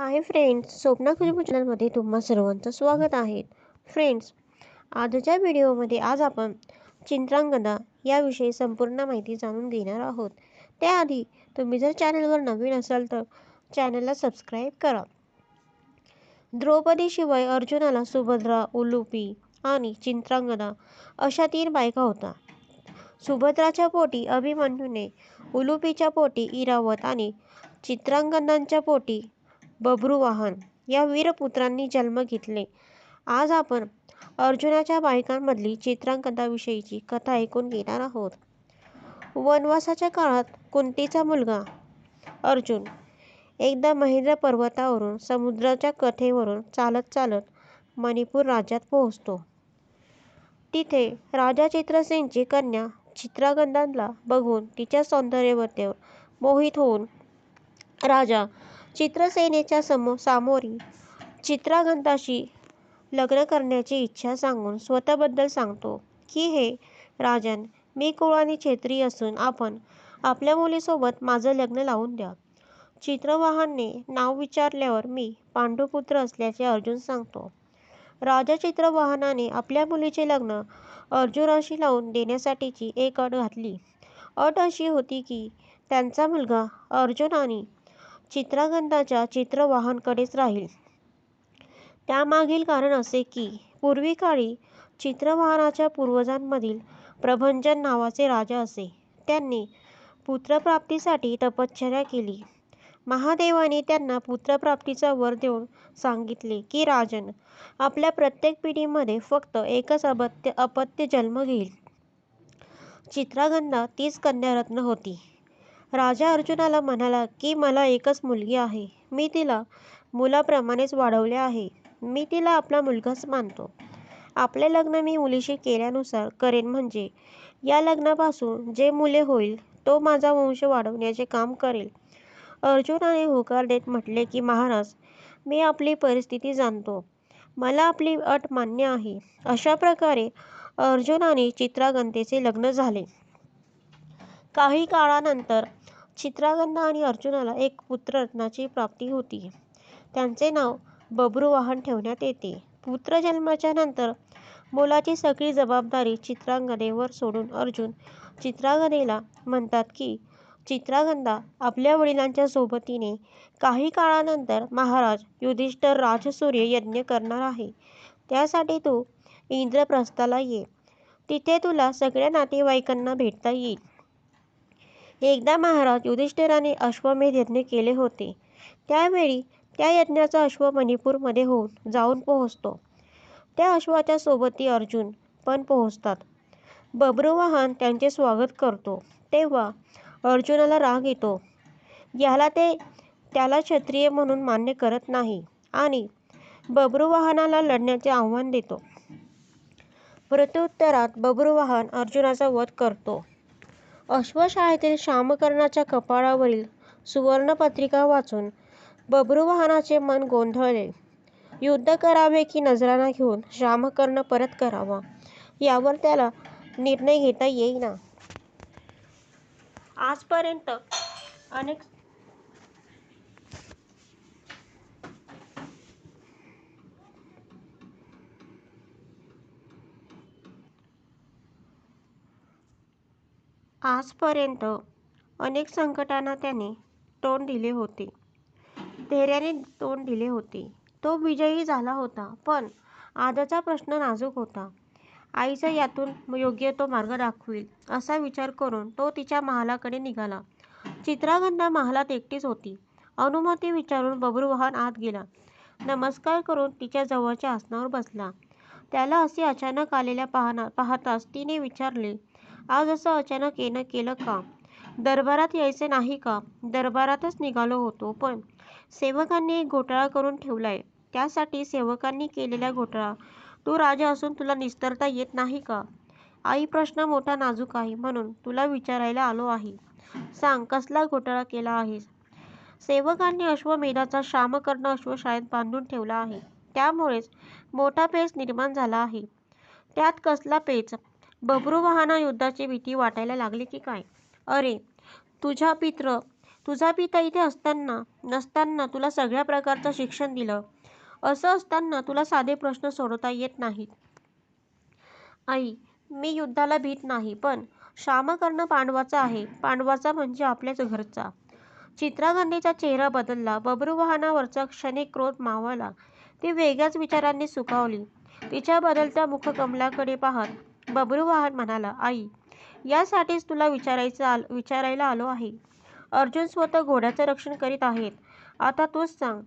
Hi friends Swapna Khushboo चॅनलमध्ये तुम्हा सर्वांचं स्वागत आहे. फ्रेंड्स आजच्या व्हिडिओमध्ये आज आपण चित्रांगदा याविषयी संपूर्ण माहिती जाणून घेणार आहोत. त्याआधी तुम्ही जर चॅनलवर नवीन असाल तर चॅनलला सबस्क्राईब करा. द्रौपदीशिवाय अर्जुनाला सुभद्रा उलुपी आणि चित्रांगदा अशा तीन बायका होत्या. सुभद्राच्या पोटी अभिमन्यूने उलुपीच्या पोटी इरावत आणि चित्रांगदांच्या पोटी बभ्रुवाहन या वीरपुत्रांनी जन्म घेतले. आज आपण अर्जुनाच्या बायकांमधली चित्रांगदाविषयीची कथा ऐकून घेणार आहोत. वनवासाच्या काळात कुंतीचा मुलगा अर्जुन एकदा महेंद्र पर्वतावरून समुद्राच्या कठेवरून चालत चालत मणिपूर राज्यात पोहोचतो. तिथे राजा चित्रसेनची कन्या चित्रांगदाला बघून तिच्या सौंदर्यवतेवर मोहित होऊन राजा चित्रसेनेच्या समो सामोरी चित्रांगदाशी लग्न करण्याची इच्छा सांगून स्वतःबद्दल सांगतो की हे राजन मी कुळाने छेत्री असून आपण आपल्या मुलीसोबत माझं लग्न लावून द्या चित्रवाहनने नाव विचारल्यावर मी पांडुपुत्र असल्याचे अर्जुन सांगतो. राजा चित्रवाहनाने आपल्या मुलीचे लग्न अर्जुनाशी लावून देण्यासाठीची एक अट घातली. अट अशी होती की त्यांचा मुलगा अर्जुन आणि चित्रांगदाच्या चित्रवाहांकडेच राहील. त्यामागील कारण असे की पूर्वी काळी चित्रवाहनाच्या पूर्वजांमधील प्रभंजन नावाचे राजा असे. त्यांनी पुत्रप्राप्तीसाठी तपश्चर्या केली. महादेवाने त्यांना पुत्रप्राप्तीचा वर देऊन सांगितले की राजन आपल्या प्रत्येक पिढीमध्ये फक्त एकच अपत्य अपत्य जन्म घेईल. चित्रांगदा तीच कन्यारत्न होती. राजा अर्जुनाला म्हणाला की मला एकच मुलगी आहे. मी तिला मुलाप्रमाणेच वाढवले आहे. मी तिला आपला मुलगाच मानतो. आपले लग्न मी मुलीशी केल्यानुसार करेन म्हणजे या लग्नापासून जे मुले होईल तो माझा वंश वाढवण्याचे काम करेल. अर्जुनाने होकार देत म्हटले की महाराज मी आपली परिस्थिती जाणतो. मला आपली अट मान्य आहे. अशा प्रकारे अर्जुन आणि लग्न झाले. काही काळानंतर चित्रांगदा आणि अर्जुनाला एक पुत्ररत्नाची प्राप्ती होती. त्यांचे नाव बभ्रुवाहन ठेवण्यात येते. पुत्र जन्माच्या नंतर मुलाची सगळी जबाबदारी चित्रांगदेवर सोडून अर्जुन चित्रांगदेला म्हणतात की चित्रांगदा आपल्या वडिलांच्या सोबतीने काही काळानंतर महाराज युधिष्ठिर राजसूर्य यज्ञ करणार आहे. त्यासाठी तू इंद्रप्रस्थाला ये. तिथे तुला सगळ्या नातेवाईकांना भेटता येईल. एकदा महाराज युधिष्ठिराने अश्वमेध यज्ञ केले होते. त्यावेळी त्या यज्ञाचा अश्व मणिपूरमध्ये होऊन जाऊन पोहोचतो. त्या अश्वाच्या सोबती अर्जुन पण पोहोचतात. बब्रुवाहन त्यांचे स्वागत करतो. तेव्हा अर्जुनाला राग येतो. याला ते त्याला क्षत्रिय म्हणून मान्य करत नाही आणि बब्रुवाहनाला लढण्याचे आव्हान देतो. प्रत्युत्तरात बब्रुवाहन अर्जुनाचा वध करतो. अश्वशाळेतील श्यामकर्णाच्या कपाळावरील सुवर्णपत्रिका वाचून बब्रुवाहनाचे मन गोंधळले. युद्ध करावे की नजराणा घेऊन श्यामकर्ण परत करावा यावर त्याला निर्णय घेता येईना. आजपर्यंत अनेक आजपर्यंत अनेक संकटांना त्याने तोंड दिले होते. धैर्याने तोंड दिले होते. तो विजयी झाला होता पण आजचा प्रश्न नाजूक होता. आईचा यातून योग्य तो मार्ग दाखवील असा विचार करून तो तिच्या महालाकडे निघाला. चित्रांगदा महालात एकटीच होती. अनुमती विचारून बभ्रुवाहन आत गेला. नमस्कार करून तिच्या जवळच्या आसनावर बसला. त्याला असे अचानक आलेल्या पाहना पाहताच तिने विचारले आज असं अचानक येणं केलं का? दरबारात यायचे नाही का? दरबारातच निघालो होतो पण सेवकांनी एक घोटाळा करून ठेवलाय. त्यासाठी सेवकांनी केलेला घोटाळा. तू राजा असून तुला निस्तरता येत नाही का? आई प्रश्न मोठा नाजूक आहे. म्हणून तुला विचारायला आलो आहे. सांग कसला घोटाळा केला आहेस? सेवकांनी अश्वमेधाचा श्यामकर्ण अश्वशाळेत बांधून ठेवला आहे. त्यामुळेच मोठा पेच निर्माण झाला आहे. त्यात कसला पेच? बभ्रुवाहना युद्धाची भीती वाटायला लागली की काय अरे तुझा पित्र तुझा पिता इथे असताना नसताना तुला सगळ्या प्रकारचं शिक्षण दिलं. असं असताना तुला साधे प्रश्न सोडवता येत नाहीत. आई, मी युद्धाला भीत नाही. पण शामकर्ण पांडवाचा आहे. पांडवाचा म्हणजे आपल्याच घरचा. चित्रांगदेचा चेहरा बदलला. बभ्रुवाहनावरचा क्षणिक क्रोध मावळला. ती वेगळ्याच विचारांनी सुखावली. तिच्या बदलत्या मुखकमलाकडे पाहत बब्रुवाहन म्हणाला, आई, यासाठीच तुला विचारायचं आल विचारायला आलो आहे. अर्जुन स्वतः घोड्याचं रक्षण करीत आहेत. आता तूच सांग,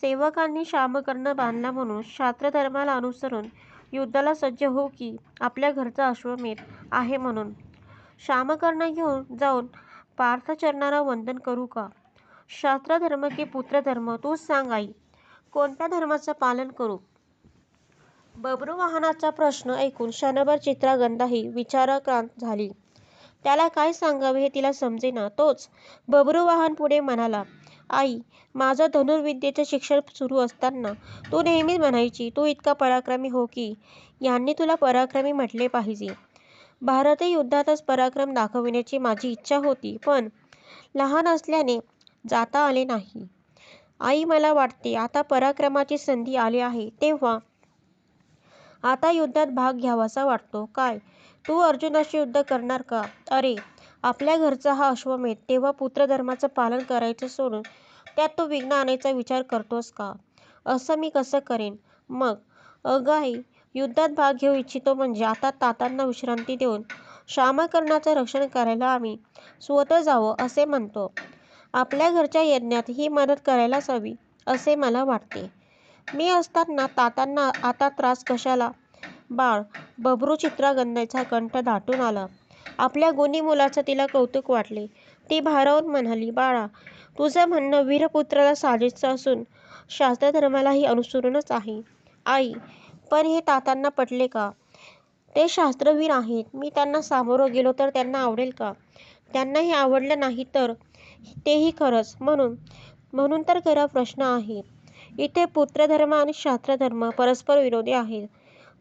सेवकांनी श्यामकर्ण बांधला म्हणून शास्त्रधर्माला अनुसरून युद्धाला सज्ज होऊ की आपल्या घरचा अश्वमेध आहे म्हणून श्यामकर्ण घेऊन जाऊन पार्थचरणाला वंदन करू का? शास्त्रधर्म की पुत्रधर्म तूच सांग आई. कोणत्या धर्माचं पालन करू? बभ्रुवाहनाचा प्रश्न ऐकून क्षणभर चित्रागंधाही विचाराक्रांत झाली. त्याला काय सांगावे हे तिला समजेना. तोच बभ्रुवाहन पुढे म्हणाला, आई, माझं धनुर्विद्येचं शिक्षण सुरू असताना तू नेहमीच म्हणायची, तू इतका पराक्रमी हो की ह्यांनी तुला पराक्रमी म्हटले पाहिजे. भारतीय युद्धातच पराक्रम दाखविण्याची माझी इच्छा होती. पण लहान असल्याने जाता आले नाही. आई, मला वाटते आता पराक्रमाची संधी आली आहे तेव्हा आता युद्धात भाग घ्यावासा वाटतो. काय, तू अर्जुनाशी युद्ध करणार का? अरे, आपल्या घरचा हा अश्वमेध, तेव्हा पुत्रधर्माचं पालन करायचं सोडून त्यात तू विघ्न आणायचा विचार करतोस का? असं मी कसं करेन मग? अगं आई, युद्धात भाग घेऊ इच्छितो म्हणजे आता तातांना विश्रांती देऊन शामकर्णाचं रक्षण करायला आम्ही स्वतः जावं असे म्हणतो. आपल्या घरच्या यज्ञात ही मदत करायलाच हवी असे मला वाटते. मी असताना तातांना आता त्रास कशाला? बाळ, बबरू चित्रांगदेचा कंठ दाटून आला. आपल्या गुणी मुलाचं तिला कौतुक वाटले. ती भारावून म्हणाली, बाळा, तुझं म्हणणं वीरपुत्राला साजेसं असून शास्त्रधर्मालाही अनुसरूनच आहे. आई, पण हे तातांना पटेल का? ते शास्त्रवीर आहेत. मी त्यांना सामोरं गेलो तर त्यांना आवडेल का? त्यांना हे आवडलं नाही तर? तेही खरंच. म्हणून तर खरा प्रश्न आहे. इथे पुत्रधर्म आणि शास्त्रधर्म परस्पर विरोधी आहेत.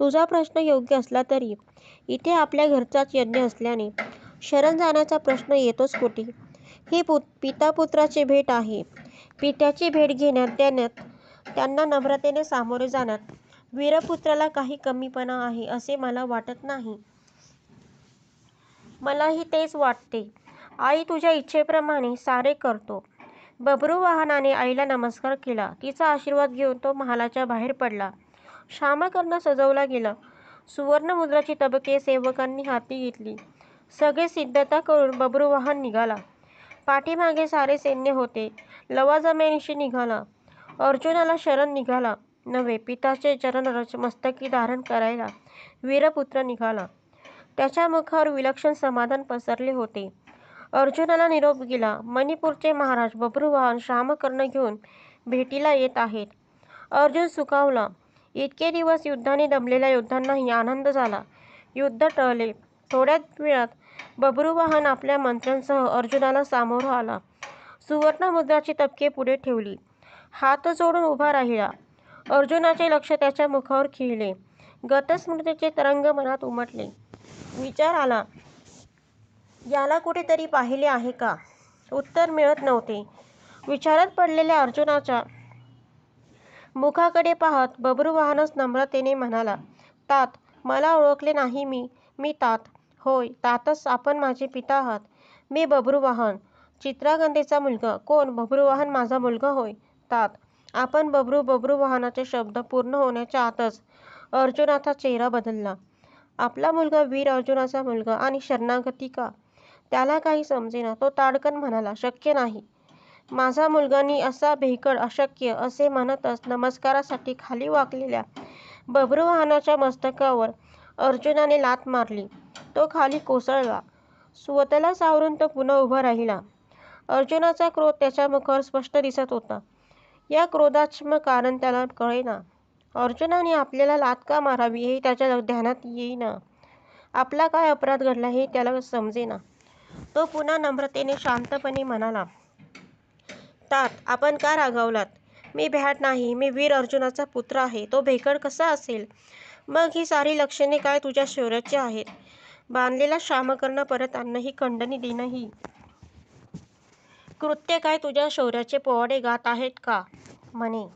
तुझा प्रश्न योग्य असला तरी इथे आपल्या घरचाच यज्ञ असल्याने शरण जाण्याचा प्रश्न येतोच कुठे? ही पितापुत्राची भेट आहे. पित्याची भेट घेण्यात, देण्यात, त्यांना नम्रतेने सामोरे जाण्यात वीरपुत्राला काही कमीपणा आहे असे मला वाटत नाही. मलाही तेच वाटते. आई, तुझ्या इच्छेप्रमाणे सारे करतो. बभ्रुवाहनाने आईला नमस्कार केला. तिचा आशीर्वाद घेऊन तो महालाच्या बाहेर पडला. श्यामकर्ण सजवला गेला. सुवर्णमुद्राची तबके सेवकांनी हाती घेतली. सगळे सिद्धता करून बभ्रुवाहन निघाला. पाठीमागे सारे सैन्य होते. लवाजमेनिशी निघाला. अर्जुनाला शरण निघाला नव्हे, पिताचे चरण रच मस्तकी धारण करायला वीरपुत्र निघाला. त्याच्या मुखावर विलक्षण समाधान पसरले होते. अर्जुनाला निरोप गेला. मणिपूरचे महाराज बभ्रुवाहन श्यामकर्ण घेऊन भेटीला येत आहेत. अर्जुन सुखावला. इतके दिवस युद्धाने दमलेल्या योद्धांनाही आनंद झाला. युद्ध टळले. थोड्याच वेळात बभ्रुवाहन आपल्या मंत्र्यांसह अर्जुनाला सामोरं आला. सुवर्णमुद्राची तबके पुढे ठेवली. हात जोडून उभा राहिला. अर्जुनाचे लक्ष त्याच्या मुखावर खिळले. गतस्मृतीचे तरंग मनात उमटले. विचार आला, याला कुठेतरी पाहिले आहे का? उत्तर मिळत नव्हते. विचारात पडलेल्या अर्जुनाच्या मुखाकडे पाहत बभ्रुवाहनच नम्रतेने म्हणाला, तात, मला ओळखले नाही मी? मी तात. होय तातच, आपण माझे पिता आहात. मी बभ्रुवाहन, चित्रागंधेचा मुलगा. कोण? बभ्रुवाहन माझा मुलगा होय. तात, आपण बब्रू बभ्रुवाहनाचे शब्द पूर्ण होण्याच्या आतच अर्जुनाचा चेहरा बदलला. आपला मुलगा वीर अर्जुनाचा मुलगा आणि शरणागती का? त्याला काही समजेना. तो ताडकन म्हणाला, शक्य नाही. माझा मुलगा नि असा भेकड अशक्य असे म्हणतच नमस्कारासाठी खाली वाकलेल्या बभ्रुवाहनाच्या मस्तकावर अर्जुनाने लाथ मारली. तो खाली कोसळला. स्वतःला सावरून तो पुन्हा उभा राहिला. अर्जुनाचा क्रोध त्याच्या मुखावर स्पष्ट दिसत होता. या क्रोधाचं कारण त्याला कळेना. अर्जुनाने आपल्याला लाथ का मारावी हे त्याच्या ध्यानात येईना. आपला काय अपराध घडला हे त्याला समजेना. तो पुन्हा नम्रतेने शांतपणे म्हणाला, तात, आपण का रागावलात? मी भ्याड नाही. मी वीर अर्जुनाचा पुत्र आहे. तो भेकड कसा असेल? मग ही सारी लक्षणे काय तुझ्या शौर्याची आहेत? बांधलेला शामकर्ण परत आणणं, ही खंडणी देणं ही कृत्य काय तुझ्या शौर्याचे पोवाडे गात आहेत का? म्हणे